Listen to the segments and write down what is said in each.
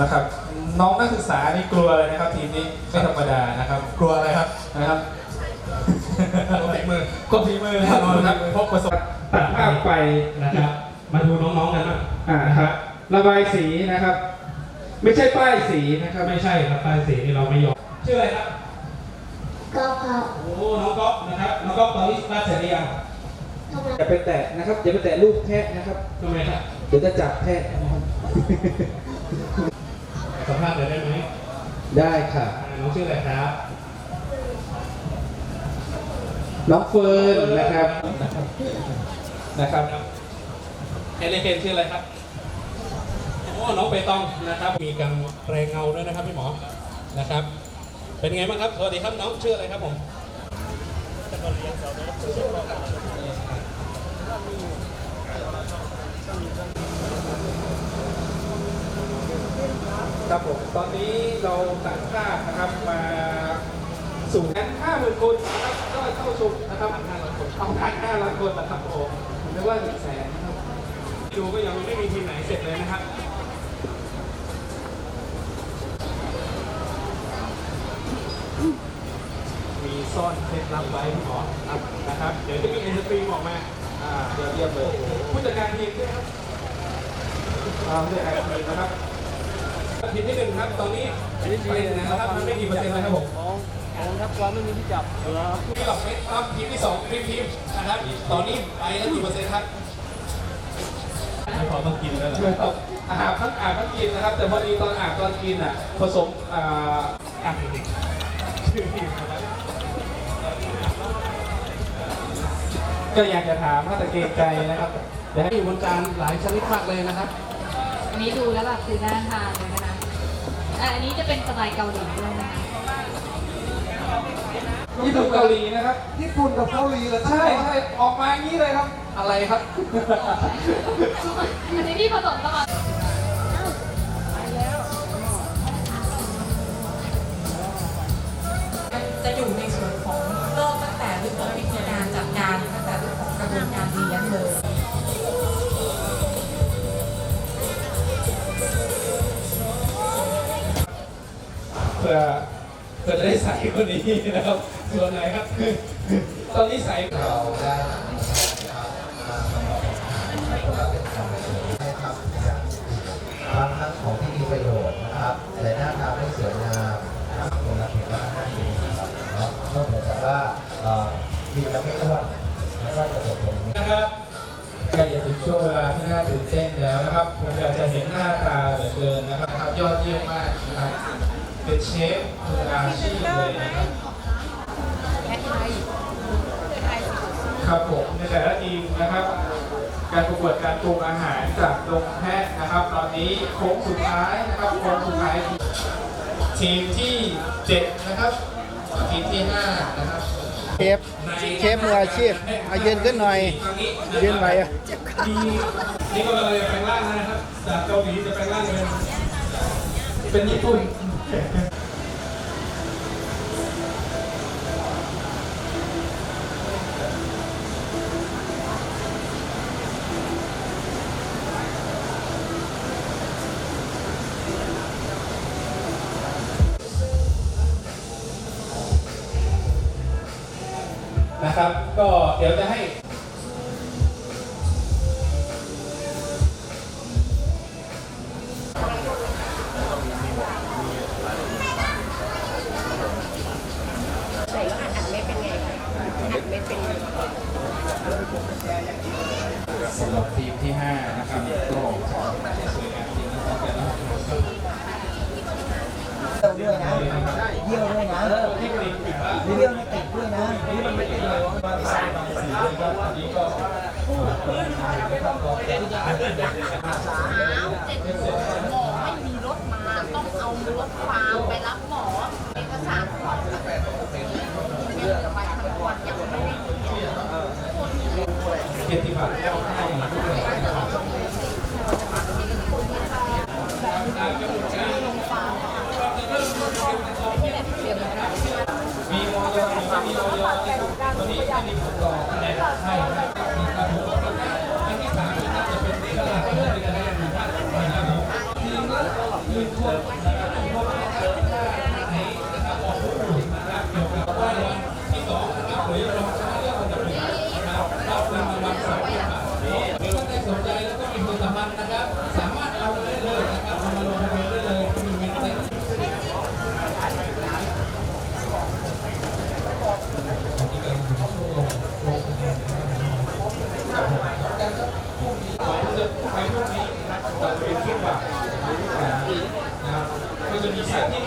นะครับน้องนักศึกษานี่กลัวเลยนะครับทีมนี้ไม่ธรรมดานะครับกลัวอะไรครับนะครับกลัวฝีมือก็ฝีมือแน่นอนครับพกประสบตัดภาพไปนะครับมาดูน้องๆกันบ้างอ่าครับระบายสีนะครับ ไม่ใช่ป้ายสีนะครับไม่ใช่ครับป้ายสีนี่เราไม่ยอมชื่ออะไรครับก็ครับโอ้น้องก๊อฟนะครับน้องก๊อฟตอนนี้ป้ายเสร็จหรือยังทำไมอย่าไปแตะนะครับอย่าไปแตะรูปแพะนะครับทำไมครับเดี๋ยวจะจับแพะนะครับ สัมภาษณ์หน่อยได้ไหมได้ค่ะอ่าน้องชื่ออะไรครับ น้องเฟิร์นนะครับ นะครับเอเลเคนชื่ออะไรครับ โอ้ น้องเปตองนะครับ มีการแรงเงาด้วยนะครับพี่หมอ นะครับ เป็นไงบ้างครับ สวัสดีครับน้องชื่ออะไรครับผม ครับผมตอนนี้เราตัดภาพนะครับมาสู่นั้นห้าหมื่นคนนะครับก็เข้าชมนะครับห้าร้อยคนเอาพันห้าร้อยคนนะครับผมหรือว่าหนึ่งแสนนะครับดูก็ยังไม่มีทีมไหนเสร็จเลยนะครับมีซ่อนเคล็ดลับไว้พี่หมอครับนะครับ เดี๋ยวจะมีเอ็นสตรีมออกมาอ่าเดี๋ยวเรียบเลยผู้จัดการทีมด้วยครับอ่าผู้จัดการทีมนะครับ ทีมที่หนึ่งครับตอนนี้เป็นนะครับมันไม่กี่เปอร์เซ็นต์นะครับผมของทับความไม่มีที่จับเหรอที่หลอกเม็ดครับทีมที่สองทีมทีมนะครับตอนนี้ไปแล้วกี่เปอร์เซ็นต์ครับไม่พอต้องกินแล้วเหรอไม่ต้องอาบทั้งอาบทั้งกินนะครับ แต่พอดีตอนอาบตอนกินอะผสมอ่าอะชื่อทีมนะครับก็อยากจะถามถ้าแต่เกรงใจนะครับเดี๋ยวให้อยู่บนจานหลายชนิดมากเลยนะครับ อันนี้ดูแล้วแบบคือน่าทานเลยนะคะ อะอันนี้จะเป็นสไตล์เกาหลีด้วยนะคะ ญี่ปุ่นเกาหลีนะครับ ญี่ปุ่นกับเกาหลีเหรอใช่ใช่ออกมาอย่างนี้เลยครับ อะไรครับ อันนี้ที่ผสมตลอดจะอยู่ในส่วนของเริ่มตั้งแต่เรื่องของวิธีการจัดการตั้งแต่เรื่องของกระบวนการเลี้ยงเลย พื่อเพื่อจะได้ใส่คนนี้นะครับ ส่วนไหนครับ ตอนนี้ใส่เราได้บางครั้งของที่มีประโยชน์นะครับ แต่หน้าตาไม่สวยงามนะครับคนละเพียงว่าห้าสิบนะครับนอกจากว่าเอ่อกินแล้วไม่อ้วนแล้วก็จะสมผลนะครับใกล้จะถึงช่วงเวลาที่น่าตื่นเต้นแล้วนะครับผมอยากจะเห็นหน้าตาเหลือเกินนะครับ ยอดเยี่ยมมากนะครับ เป็นเชฟมืออาชีพเลยนะครับครับผมในแต่ละทีมนะครับ การประกวดการปรุงอาหารจากโรงแพทย์นะครับ ตอนนี้โค้งสุดท้ายนะครับโค้งสุดท้าย ทีมที่เจ็ดนะครับทีมที่ห้านะครับเชฟเชฟมืออาชีพมายืนขึ้นหน่อยยืนไหวอะมีนี่ก็เลยแปลงร่างนะครับจากเกาหลีจะแปลงร่างเป็นเป็นญี่ปุ่น นะครับ ก็เดี๋ยวจะให้ สำหรับทีมที่ 5 นะครับก็ขอให้สวยงามจริงนะครับแต่ละเยี่ยวด้วยนะเยี่ยวด้วยนะเยี่ยวไม่ติดด้วยนะนี่มันไม่ติดเลยว่าสายบางสีก็อันนี้ก็สามเจ็ดหมอไม่มีรถมาต้องเอารถฟางไปรับหมอเอกสารก่อนเดี๋ยวไปทำก่อนยังไม่ได้ เกียรติบัตรแล้วให้มีมอยมีมอยตอนนี้ไม่มีผลต่อคะแนนให้มีการถูกกำหนดอันที่สามน่าจะเป็นตลาดเพื่อนกันแน่นะครับทีมละหนึ่งคน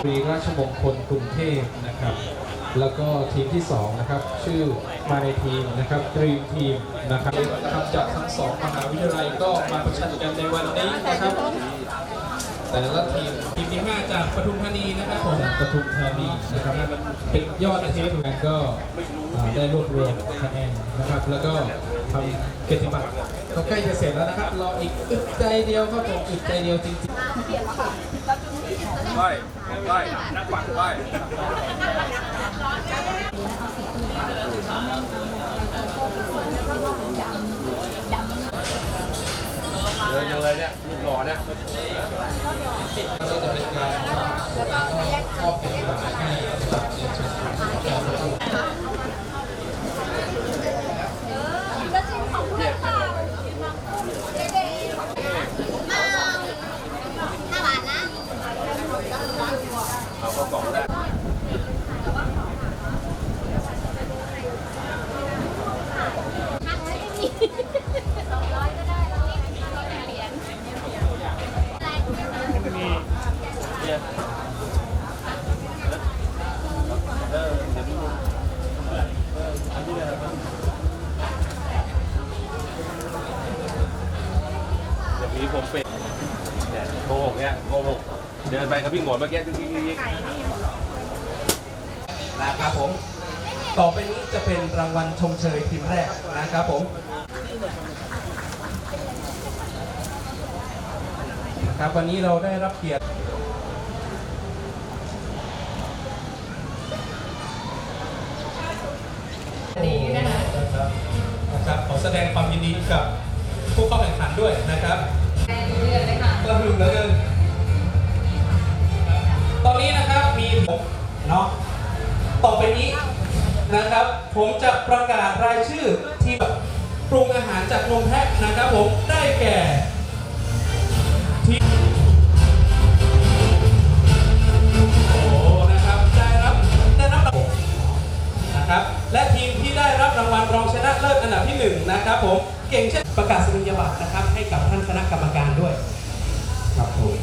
รีราชมงคลกรุงเทพนะครับ แล้วก็ทีมที่สองนะครับ ชื่อมาในทีมนะครับดรีมทีมนะครับนะครับจากทั้งสองมหาวิทยาลัยก็มาประชันกันในวันนี้นะครับ แต่ละทีมทีมที่ห้าจากปทุมธานีนะครับผมปทุมธานีนะครับเป็นยอดอาชีพงานก็ได้รวบรวมคะแนนนะครับ แล้วก็ทำเกติบัตร ก็ใกล้จะเสร็จแล้วนะครับ รออีกอึดใจเดียวครับผมอึดใจเดียวจริงๆก็จะเป็นการครอบเป็นหมายให้กับห้ อย่างนี้ผมเป็นเนี่ยโกหกเนี่ยโกหกเดินไปกับพี่โงนเมื่อกี้ยิ่งยิ่งยิ่งนะครับผม ต่อไปนี้จะเป็นรางวัลชมเชยทีมแรกนะครับผมครับวันนี้เราได้รับเกียรติดีนะคะนะครับขอแสดงความยินดีกับผู้เข้าแข่งขันด้วยนะครับ แม่ดูเลือเลยค่ะกระหึ่มเหลือเกินตอนนี้นะครับมีเนาะต่อไปนี้นะครับ ผมจะประกาศรายชื่อที่ปรุงอาหารจากนมแพะนะครับผมได้แก่ที่ นะครับ และทีมที่ได้รับรางวัลรองชนะเลิศอันดับที่หนึ่งนะครับผมเก่งเช่นประกาศนียบัตรนะครับให้กับท่านคณะกรรมการด้วยครับผม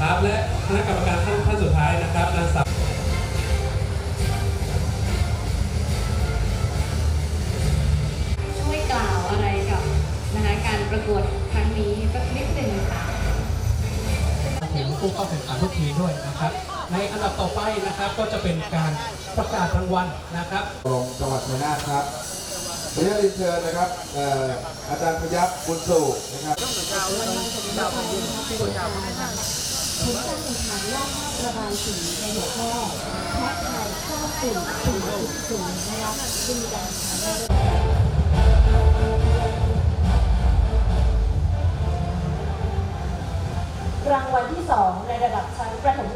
ครับและคณะกรรมการท่านท่านสุดท้ายนะครับนางสาวช่วยกล่าวอะไรกับนะคะการประกวดครั้งนี้สักนิดหนึ่งค่ะ ผู้เข้าแข่งขันทุกทีมด้วยนะครับ ในอันดับต่อไปนะครับก็จะเป็นการประกาศรางวัลนะครับกรมจังหวัดชัยนาทครับเรียนเชิญนะครับเอ่ออาจารย์พยับบุญสุนะครับผลการแข่งขันรอบวาดภาพระบายสีในหัวข้อแพ็คไทยข้าวฝุ่นฝุ่นฝุ่นนะคะซึ่งมีการแข่งขัน ระดับชั้นประถม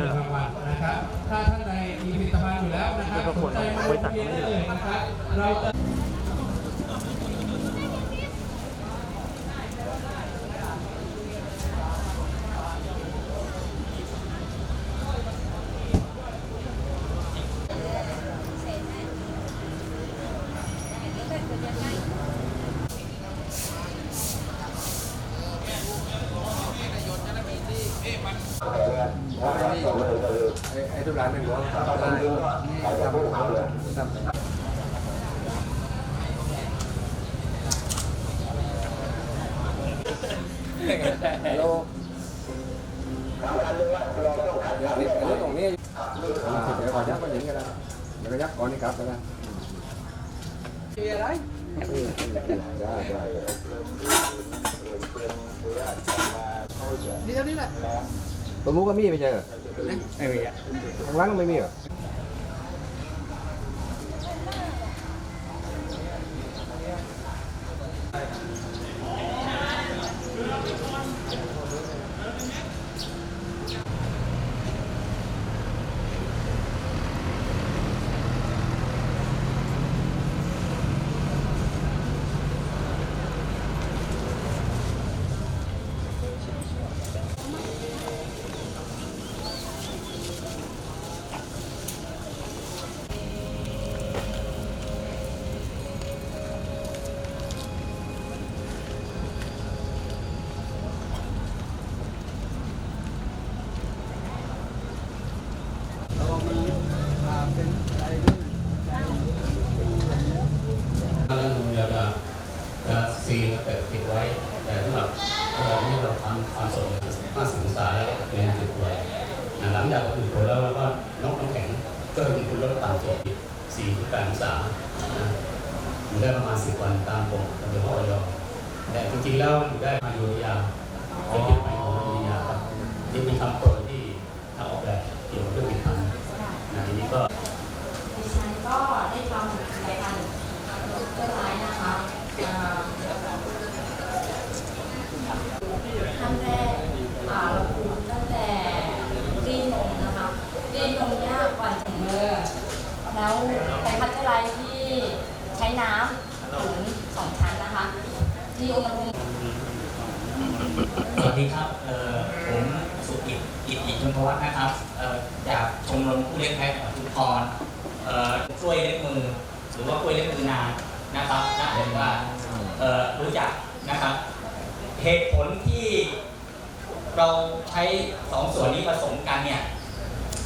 ด้วยหรอนะครับ ถ้าท่านใดมีผลิตภัณฑ์อยู่แล้วนะครับสนใจมาลงทะเบียนได้เลยนะครับ เรา เดี๋ยวก็ยักษ์ก่อนนี่ครับกันนะมีอะไรได้ได้ ตัวมูก็มีไม่ใช่เหรอไม่มีอะข้างล่างก็ไม่มีเหรอ เป็นเรื่องแล้วโรงเรียนจะจะซีนแต่ติดไว้ แต่สำหรับเราที่เราทำความสดห้าสิบองศาแล้วเรียนติดไว้หลังจากติดผลแล้วเราก็นกน้ำแข็งก็มีคุณลดต่ำสุดสี่ถึงแปดองศาอยู่ได้ประมาณสิบวันตามกเบียบออยแต่จริงๆแล้วอยู่ได้มาอยู่ยาเป็นที่ไปของอยู่ยาครับนี่เป็นคำโปรยที่ทางออกแบบเกี่ยวกับเรื่องบินทำนะทีนี้ก็ ดิฉันก็ได้ทำรายการเพื่อร้ายนะคะเอ่อขั้นแรกอ่าเราปลูกตั้งแต่รีดนมนะคะรีดนมยากกว่าถึงมือแล้วไปพัชไลที่ใช้น้ำถึงสองชั้นนะคะ ที่อุณหภูมิ สวัส ดีครับเอ่อผมสุกิจกิติชนพวัฒน์นะครับเอ่อจากชมรมผู้เลี้ยงแพะของชุมพรเอ่อกล้วยเล็บมือ หรือว่ากล้วยเล็บมือนางนะครับน่าจะว่าเอ่อรู้จักนะครับ เหตุผลที่เราใช้สองส่วนนี้ผสมกันเนี่ย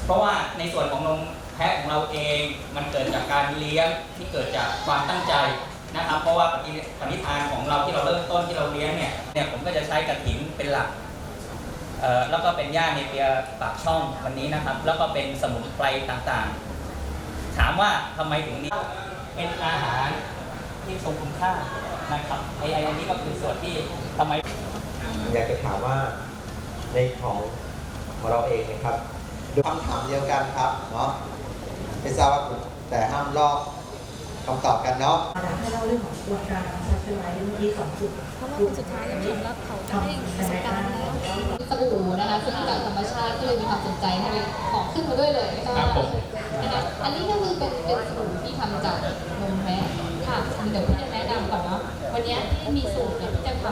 เพราะว่าในส่วนของนมแพะของเราเอง มันเกิดจากการเลี้ยงที่เกิดจากความตั้งใจ นะครับ เพราะว่าปฏิปณิธานของเราที่เราเริ่มต้นที่เราเลี้ยงเนี่ยเนี่ยผมก็จะใช้กระถิ่นเป็นหลักแล้วก็เป็นหญ้าเนเปียปากช่องวันนี้นะครับ แล้วก็เป็นสมุนไพรต่างๆ ถามว่าทำไมถึงนี้เป็นอาหารที่ทรงคุณค่านะครับไอ้ไอ้อันนี้ก็คือส่วนที่ทำไมอยากจะถามว่าในของของเราเองนะครับดูคำถามเดียวกันครับเนาะไม่ทราบว่าแต่ห้ามลอก คำตอบกันเนาะอยากให้เล่าเรื่องของกระบวนการของซัพพลายเมื่อกี้สองจุดเพราะว่าสุดท้ายแล้วแล้วเขาจะได้ประสบการณ์แล้วสบู่นะคะซึ่งจากธรรมชาติก็เลยมีความสนใจให้ของขึ้นมาด้วยเลยไม่ทราบครับผมนะคะอันนี้ก็คือเป็นเป็นสบู่ที่ทำจากนมแพะค่ะเดี๋ยวพี่จะแนะนำก่อนเนาะวันนี้ที่มีสูตรเนี่ยพี่จะท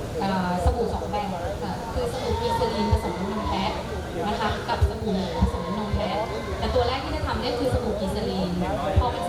ำสบู่สองแบบค่ะคือสบู่กีซาลีนผสมนมแพะนะคะกับสบู่ผสมนมแพะแต่ตัวแรกที่จะทำเนี่ยคือสบู่กีซาลีนพอ